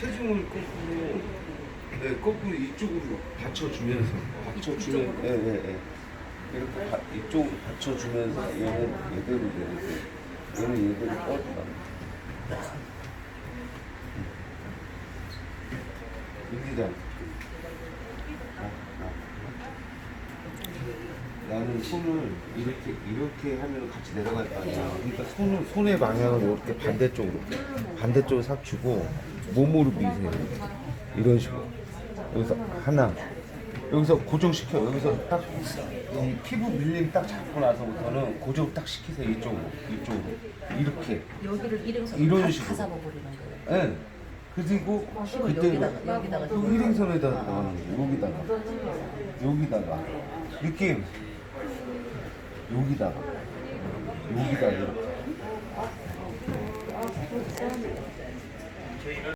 체중을 거꾸로 네 거꾸로 이쪽으로 받쳐주면서. 받쳐주면 예예예. 이렇게 바, 이쪽으로 받쳐주면서 얘는 얘대로 내리고 얘는 얘대로 뻗어가 밀리 나는 손을 이렇게 이렇게 하면 같이 내려갈 거 아니야. 그러니까 손을 손의 방향을 이렇게 반대쪽으로 반대쪽으로 싹 주고 몸으로 미세요. 이런 식으로. 여기서 하나. 여기서 고정시켜 여기서 딱 이 피부 밀림 딱 잡고 나서부터는 고정 딱 시키세요 이쪽으로. 이쪽으로. 이렇게. 여기를 일행선 이런 다, 식으로. 다 잡아버리는 거예요. 예. 그리고 이걸 그때 여기다가 여기다가 또 일행선에다가 넣는 거 여기다가. 여기다가. 느낌 여기다가. 여기다가. 이렇게